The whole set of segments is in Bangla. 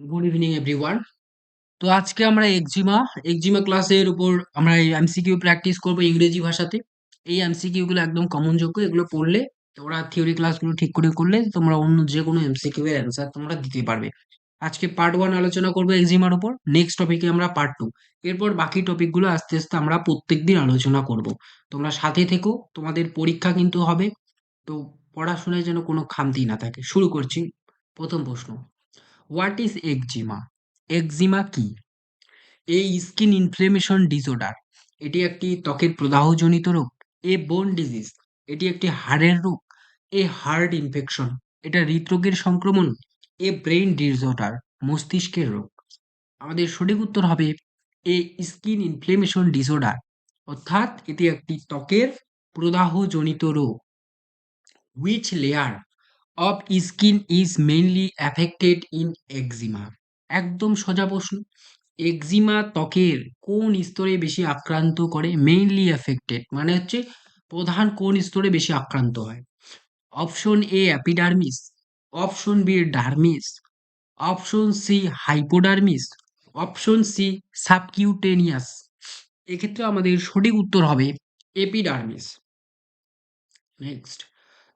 গুড ইভিনিং এভরিওয়ান তো আজকে আমরা এক্সিমা এক্সিমা ক্লাসের উপর আমরা এই এমসিকিউ প্র্যাকটিস করব ইংরেজি ভাষাতে। এই এমসিকিউ গুলো একদম কমন যোগ্য, এগুলো পড়লে তোমরা থিওরি ক্লাসগুলো ঠিক করে করলে তোমরা অন্য যে কোনো এমসিকিউ এর অ্যান্সার তোমরা দিতে পারবে। আজকে পার্ট ওয়ান আলোচনা করব এক্সিমার উপর নেক্সট টপিকে আমরা পার্ট টু এরপর বাকি টপিকগুলো আস্তে আস্তে আমরা প্রত্যেকদিন আলোচনা করব। তোমরা সাথে থেকো, তোমাদের পরীক্ষা কিন্তু হবে। তো পড়াশোনায় যেন কোনো খামতি না থাকে। শুরু করছি। প্রথম প্রশ্ন। হোয়াট ইজ একজিমা একজিমা কি? এই স্কিন ইনফ্লেমেশন ডিসঅর্ডার এটি একটি ত্বকের প্রদাহজনিত রোগ। এ বোন ডিজিজ এটি একটি হাড়ের রোগ। এ হার্ট ইনফেকশন এটা হৃদরোগের সংক্রমণ। এ ব্রেইন ডিসঅর্ডার মস্তিষ্কের রোগ। আমাদের সঠিক উত্তর হবে এ স্কিন ইনফ্লেমেশন ডিসঅর্ডার অর্থাৎ এটি একটি ত্বকের প্রদাহজনিত রোগ। Which layer of skin is mainly affected in eczema একদম সোজা প্রশ্ন একজিমা ত্বকের কোন স্তরে বেশি আক্রান্ত করে? মেইনলি অ্যাফেক্টেড মানে হচ্ছে প্রধান কোন স্তরে বেশি আক্রান্ত হয়? Option A epidermis option B dermis option C hypodermis option C subcutaneous এক্ষেত্রে আমাদের সঠিক উত্তর হবে epidermis next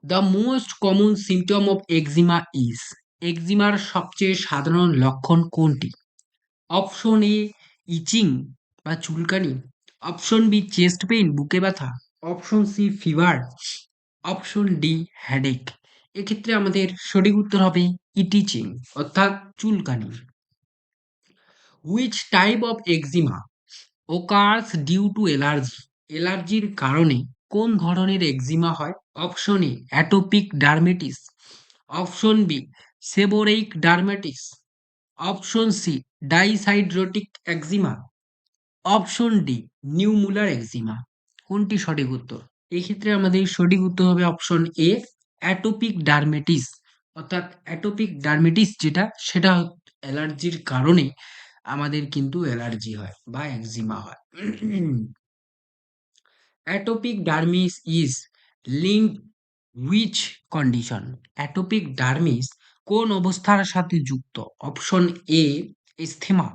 the most common symptom of eczema is এক্সিমার সবচেয়ে সাধারণ লক্ষণ কোনটি? অপশন এ ইচিং বা চুলকানি। অপশন বি চেস্ট পেইন বুকে ব্যথা। Option C fever option D headache এক্ষেত্রে আমাদের সঠিক উত্তর হবে ইটিচিং অর্থাৎ চুলকানি। Which type of eczema occurs due to allergy এলার্জির কারণে কোন ধরনের একজিমা হয়? Option A atopic dermatitis option B seborrhoeic dermatitis option C dyshidrotic eczema option D nummular eczema কোনটি সঠিক উত্তর? এক্ষেত্রে আমাদের সঠিক উত্তর হবে অপশন এ অ্যাটোপিক ডার্মেটিস অর্থাৎ অ্যাটোপিক ডার্মেটিস যেটা, সেটা অ্যালার্জির কারণে আমাদের কিন্তু অ্যালার্জি হয় বা একজিমা হয়। Atopic dermis is link which condition. Atopic dermis কোন অবস্থার সাথে যুক্ত? Option A asthma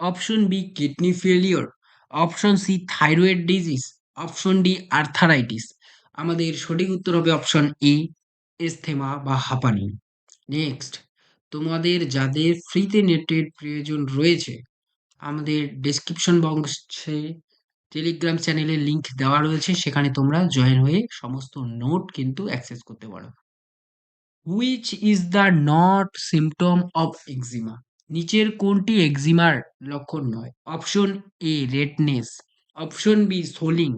option B kidney failure option C thyroid disease. Option D arthritis. আমাদের সঠিক উত্তর হবে অপশন এ ইস্থেমা বা হাঁপানি। নেক্সট তোমাদের যাদের ফ্রিতে নেটের প্রয়োজন রয়েছে, আমাদের ডেসক্রিপশন বক্সে টেলিগ্রাম চ্যানেলের লিংক দেওয়া রয়েছে, সেখানে তোমরা জয়েন হয়ে সমস্ত নোট কিন্তু অ্যাক্সেস করতে পারো। Which is the not symptom of eczema নিচের কোনটি এক্সিমার লক্ষণ নয়? Option A redness option B swelling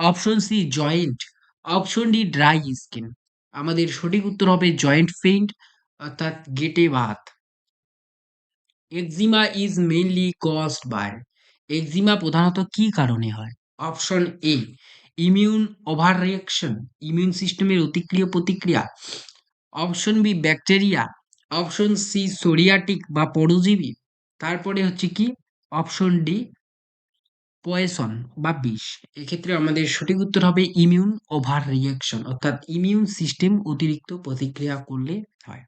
option C joint option D dry skin আমাদের সঠিক উত্তর হবে জয়েন্ট পেইন্ট অর্থাৎ গেটে Baat. Eczema is mainly caused by eczema প্রধানত কি কারণে হয়? Option A immune over reaction immune সিস্টেমের অতিক্রিয় প্রতিক্রিয়া। Option B bacteria option C psoriatic বা পরজীবী। তারপরে হচ্ছে কি? অপশন ডি পয়েসন বা বিষ। এক্ষেত্রে আমাদের সঠিক উত্তর হবে ইমিউন ওভার রিয়াকশন অর্থাৎ ইমিউন সিস্টেম অতিরিক্ত প্রতিক্রিয়া করলে হয়।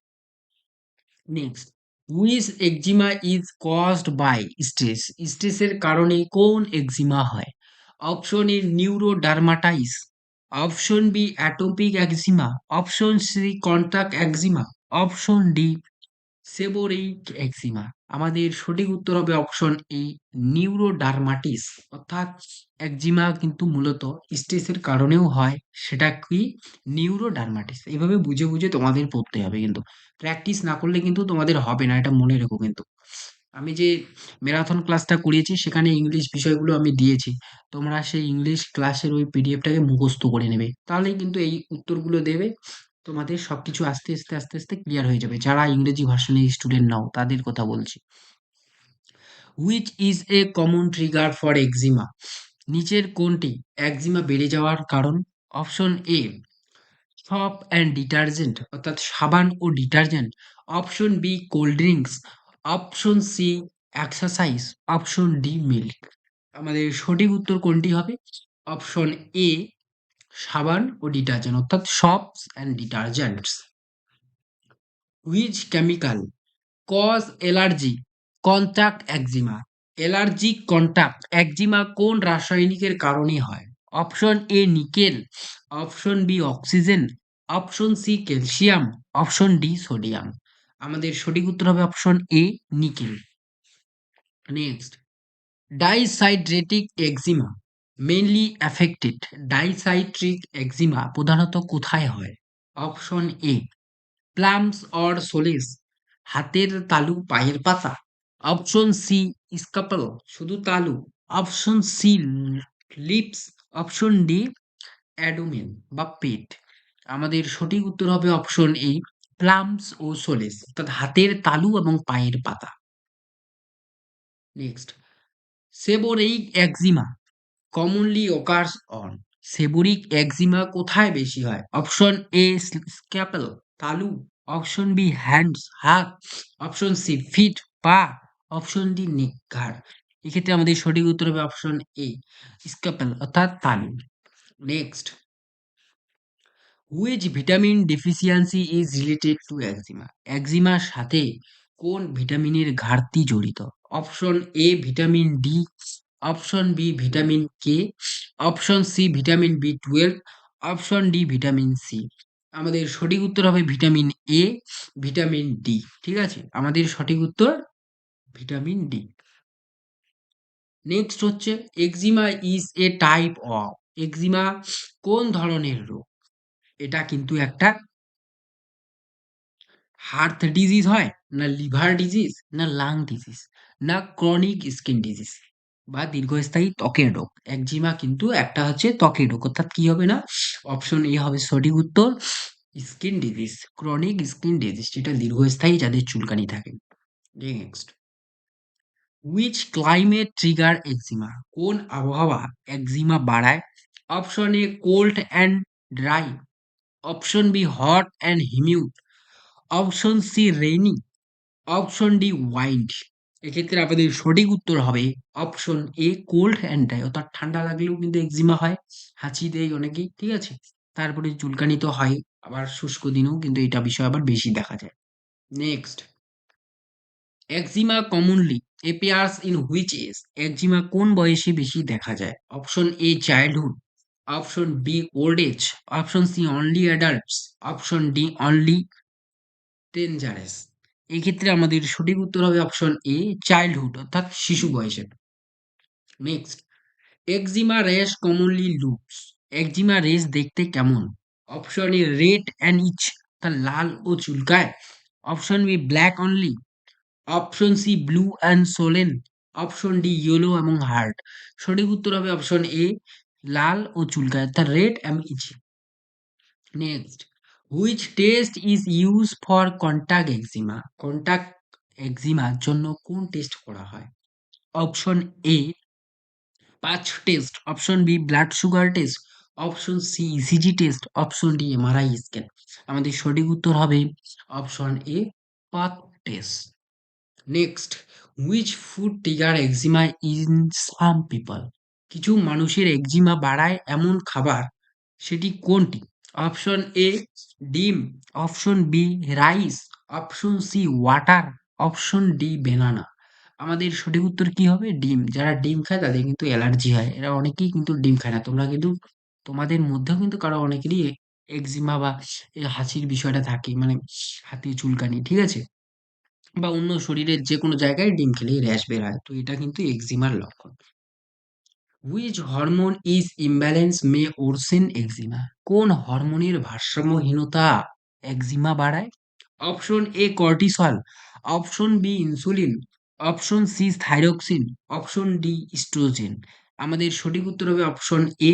Next which eczema is caused by stress স্ট্রেসের কারণে কোন এক্সিমা হয়? Option A neurodermatitis option B atopic eczema option C contact eczema option D seborrhoeic eczema. আমাদের সঠিক উত্তর হবে অপশন এ নিউরোডার্মাটিস অর্থাৎ একজিমা কিন্তু মূলত স্ট্রেসের কারণেও হয়, সেটা কি? নিউরোডার্মাটিস এইভাবে বুঝে বুঝে তোমাদের পড়তে হবে কিন্তু। প্র্যাকটিস না করলে কিন্তু তোমাদের হবে না, এটা মনে রেখো কিন্তু। আমি যে ম্যারাথন ক্লাসটা করিয়েছি, সেখানে ইংলিশ বিষয়গুলো আমি দিয়েছি। তোমরা সেই ইংলিশ ক্লাসের ওই পিডিএফটাকে মুখস্থ করে নেবে। তাহলেই কিন্তু এই উত্তরগুলো দেবে। তোমাদের সবকিছু আস্তে আস্তে আস্তে আস্তে ক্লিয়ার হয়ে যাবে। যারা ইংরেজি ভার্সনের স্টুডেন্ট নাও, তাদের কথা বলছি। Which is a common trigger for eczema নিচের কোনটি? একজিমা বেড়ে যাওয়ার কারণ? Option A soap and detergent অর্থাৎ সাবান ও detergent option B cold drinks option C exercise option D milk আমাদের সঠিক উত্তর কোনটি হবে? অপশন এ সাবান ও ডিটারজেন্ট, অর্থাৎ soaps and detergents. Which chemical, cause allergy, contact eczema. Allergic contact eczema কোন রাসায়নিকের কারণে হয়? Option A, nickel. Option B, oxygen. Option C, calcium. Option D, sodium. আমাদের সঠিক উত্তর হবে option A, nickel. Next. Dyshidrotic eczema. Mainly affected dyshidrotic eczema প্রধানত কোথায় হয়? Option A palms or soles হাতের তালু, পায়ের পাতা। অপশন সি স্কাপল শুধু তালু। Option C lips option D abdomen বা পেট। আমাদের সঠিক উত্তর হবে অপশন এ প্লামস ও সোলেস অর্থাৎ হাতের তালু এবং পায়ের পাতা। Next seborrhoeic eczema commonly occurs on seborrhoeic eczema কোথায় বেশি হয়? অপশন এ স্ক্যাপেল তালু। অপশন বি হ্যান্ডস হাত অপশন সি ফিট পা। অপশন ডি নেক ঘাড়। এক্ষেত্রে আমাদের সঠিক উত্তর হবে অপশন এ স্ক্যাপেল অর্থাৎ তালু। Next which vitamin deficiency is related to eczema একজিমার সাথে কোন ভিটামিনের ঘাটতি জড়িত? Option A vitamin D option B vitamin K option C vitamin B twelve option D vitamin C আমাদের সঠিক উত্তর হবে ভিটামিন এ ভিটামিন ডি ঠিক আছে? আমাদের সঠিক উত্তর ভিটামিন ডি নেক্সট হচ্ছে eczema is a type of eczema কোন ধরনের রোগ? এটা কিন্তু একটা হার্ট ডিজিজ হয়, না লিভার ডিজিজ না লাং ডিজিজ না ক্রনিক স্কিন ডিজিজ বা দীর্ঘস্থায়ী ত্বকের রোগ। একজিমা কিন্তু একটা হচ্ছে ত্বকের রোগ, অর্থাৎ কি হবে না? অপশন এ হবে সঠিক উত্তর, skin disease, chronic skin disease, যেটা দীর্ঘস্থায়ী যাদের চুলকানি থাকে। Next. Which climate trigger eczema? কোন আবহাওয়া একজিমা বাড়ায়? Option A, cold and dry. Option B, hot and humid. Option C, rainy. Option D wind এক্ষেত্রে আমাদের সঠিক উত্তর হবে option A cold and dry অর্থাৎ ঠান্ডা লাগলেও কিন্তু একজিমা হয়, হাঁচি দেয় অনেকেই, ঠিক আছে? তারপরে চুলকানি তো হয়, আবার শুষ্ক দিনেও কিন্তু এটা বিষয় আবার বেশি দেখা যায়। Next eczema commonly appears in which age eczema কোন বয়সে বেশি দেখা যায়? Option A childhood option B old age option C only adults option D only dangerous এই ক্ষেত্রে আমাদের সঠিক উত্তর হবে অপশন এ চাইল্ডহুড অর্থাৎ শিশু বয়সে next eczema rash commonly looks eczema rash দেখতে কেমন? Option A red and itch তা লাল ও চুলকায়। Option B black only option C blue and swollen option D yellow এবং হার্ড সঠিক উত্তর হবে অপশন এ লাল ও চুলকায়, অর্থাৎ red and itch next which test is use for contact eczema contact এক্সিমার জন্য কোন টেস্ট করা হয়? অপশন এ পাঁচ test option B blood sugar test option C ECG test option D MRI scan আমাদের সঠিক উত্তর হবে option A patch test next which food trigger eczema in some people কিছু মানুষের এক্সিমা বাড়ায় এমন খাবার, সেটি কোনটি? অপশন এ ডিম option B rice option C water option D banana আমাদের সঠিক উত্তর কি হবে? ডিম। যারা ডিম খায়, তাদের কিন্তু অ্যালার্জি হয়। এরা অনেকেই কিন্তু ডিম খায় না। তোমরা কিন্তু, তোমাদের মধ্যেও কিন্তু কারও অনেকেরই এক্সিমা বা হাঁচির বিষয়টা থাকে। মানে হাতে চুলকানি, ঠিক আছে? বা অন্য শরীরের যে কোনো জায়গায় ডিম খেলেই র্যাশ বের হয়। তো এটা কিন্তু এক্সিমার লক্ষণ। Which hormone is imbalance may worsen eczema কোন হরমোনের ভারসাম্যহীনতা? এক্সিমা বাড়ায়? Option A cortisol option B insulin option C thyroxine option D oestrogen আমাদের সঠিক উত্তর হবে option A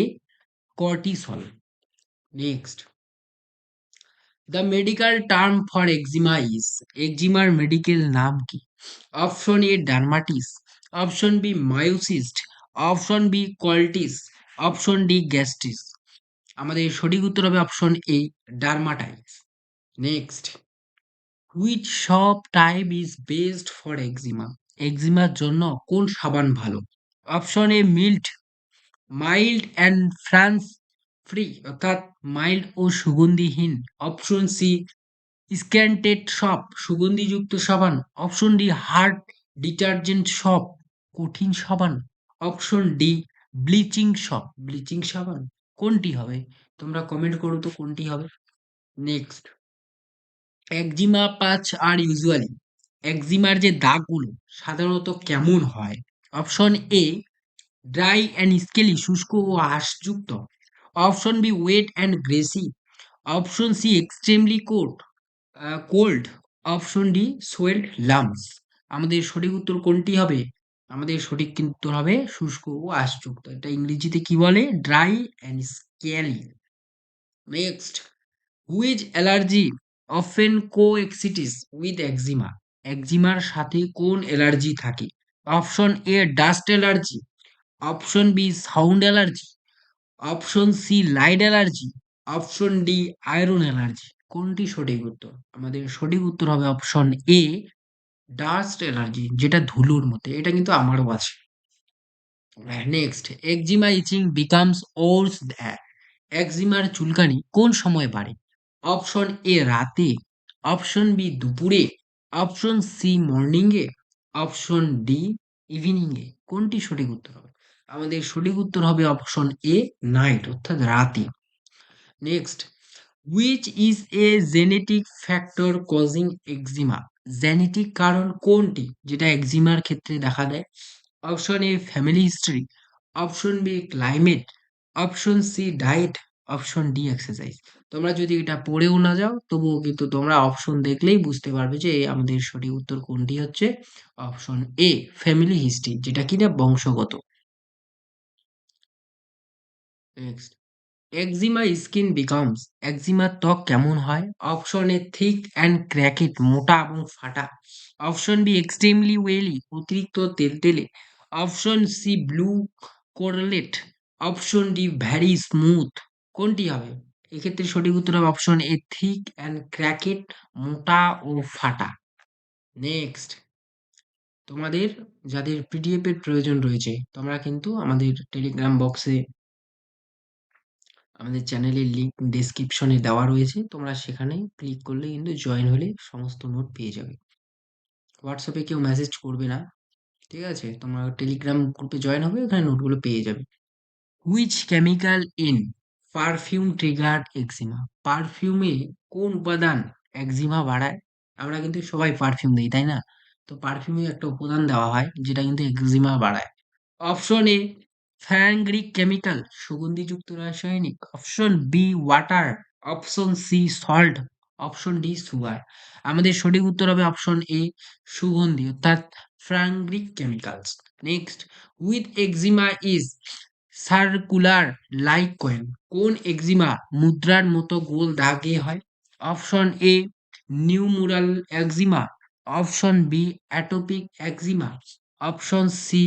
cortisol next the medical term for eczema is এক্সিমার medical নাম কি? Option A dermatitis option B myositis option B colitis option D gastritis আমাদের সঠিক উত্তর হবে option A dermatitis next which subtype is best for eczema এক্সিমার জন্য কোন সাবান ভালো? Option A mild mild and fragrance free অর্থাৎ মাইল্ড ও সুগন্ধিহীন. অপশন সি স্ক্যান্টেড সপ সুগন্ধিযুক্ত সাবান. Option D hard detergent soap কঠিন সাবান। Option D, bleaching soap bleaching সাবান? কোনটি হবে? তোমরা কমেন্ট করো তো কোনটি হবে। নেক্সট একজিমা পাঁচ আর ইউজুয়ালি একজিমার যে দাগগুলো, সাধারণত কেমন হয়? Option A dry and scaly শুষ্ক ও আঁশযুক্ত। Option B wet and greasy option C extremely cold cold option D swelled lumps আমাদের সঠিক উত্তর কোনটি হবে? আমাদের সঠিক উত্তর হবে, শুষ্ক ও আশযুক্ত। এটা ইংরেজিতে কি বলে? Dry and scaly next which allergy often coexists with eczema একজিমার সাথে কোন অ্যালার্জি থাকে? Option A dust allergy option B sound allergy option C light allergy option D iron allergy কোনটি সঠিক উত্তর? আমাদের সঠিক উত্তর হবে অপশন এ ডাস্ট অ্যালার্জি যেটা ধুলোর মধ্যে, এটা কিন্তু আমারও আছে। Next eczema itching becomes worse একজিমার চুলকানি কোন সময় বাড়ে? অপশন এ রাতে। অপশন বি দুপুরে। অপশন সি মর্নিংয়ে অপশন ডি ইভিনিংয়ে কোনটি সঠিক উত্তর হবে? আমাদের সঠিক উত্তর হবে অপশন এ নাইট অর্থাৎ রাতে। Next which is a genetic factor causing eczema genetic কারণ কোনটি? যেটা এক্সিমার ক্ষেত্রে দেখা দেয়। Option A family history option B climate option C diet option D exercise তোমরা যদি এটা পড়েও না যাও, তবুও কিন্তু তোমরা অপশন দেখলেই বুঝতে পারবে যে আমাদের সঠিক উত্তর কোনটি হচ্ছে অপশন এ ফ্যামিলি হিস্ট্রি যেটা কিনা বংশগত। নেক্সট একজিমা স্কিন বিকামস একজিমার ত্বক কেমন হয়? Option A thick and cracked মোটা এবং ফাটা। অপশন বি এক্সট্রিমলি ওয়েলি অতিরিক্ত তেলতেলে option C blue coloured option D very smooth কোনটি হবে? এক্ষেত্রে সঠিক উত্তর হবে option A thick and cracked মোটা ও ফাটা। নেক্সট তোমাদের যাদের পিডিএফ এর প্রয়োজন রয়েছে, তোমরা কিন্তু আমাদের টেলিগ্রাম বক্সে আমাদের চ্যানেলের লিঙ্ক ডেসক্রিপশনে দেওয়া রয়েছে। তোমরা সেখানে ক্লিক করলে কিন্তু জয়েন হলে সমস্ত নোট পেয়ে যাবে। হোয়াটসঅ্যাপে কেউ মেসেজ করবে না, ঠিক আছে? তোমরা টেলিগ্রাম গ্রুপে জয়েন হবে, ওখানে নোটগুলো পেয়ে যাবে। Which chemical in perfume triggered eczema পারফিউমে কোন উপাদান একজিমা বাড়ায়? আমরা কিন্তু সবাই পারফিউম দিই, তাই না? তো পারফিউমে একটা উপাদান দেওয়া হয়, যেটা কিন্তু একজিমা বাড়ায়। অপশন এ ফ্যানগ্রিক কেমিক্যাল সুগন্ধিযুক্ত রাসায়নিক option B water, option C salt, option D sugar. আমাদের সঠিক উত্তর হবে অপশন এ, সুগন্ধি, অর্থাৎ fragrant chemicals. Next with eczema is circular like coin কোন এক্সিমা মুদ্রার মতো গোল দাগে হয়? Option A nummular eczema option B atopic eczema option C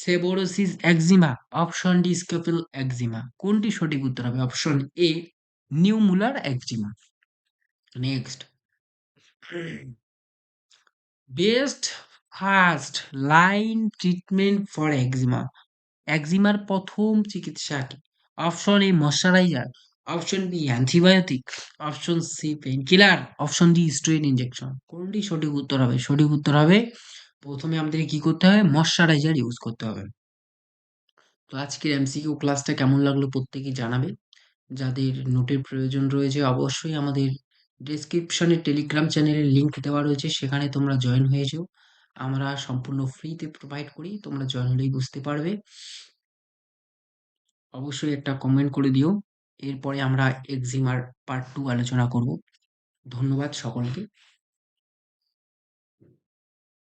seborrhoeic eczema option D scalpel eczema কোনটি সঠিক উত্তর হবে? Option A, nummular eczema next. Best first line treatment for eczema একজিমার প্রথম চিকিৎসা কি? Option A, moisturiser. Option B, antibiotic. Option C painkiller option D steroid injection. কোনটি সঠিক উত্তর হবে? সঠিক উত্তর হবে প্রথমে আমাদের কি করতে হবে? ময়শ্চারাইজার ইউজ করতে হবে। তো আজকের এমসিকিউ ক্লাসটা কেমন লাগল প্রত্যেকেই জানাবে। যাদের নোটের প্রয়োজন রয়েছে অবশ্যই আমাদের ডেসক্রিপশনে টেলিগ্রাম চ্যানেলের লিঙ্ক দেওয়া রয়েছে, সেখানে তোমরা জয়েন হয়ে আমরা সম্পূর্ণ ফ্রিতে প্রোভাইড করি, তোমরা জয়েন হলেই বুঝতে পারবে। অবশ্যই একটা কমেন্ট করে দিও। এরপরে আমরা এক্সিমার পার্ট টু আলোচনা করব। ধন্যবাদ সকলকে।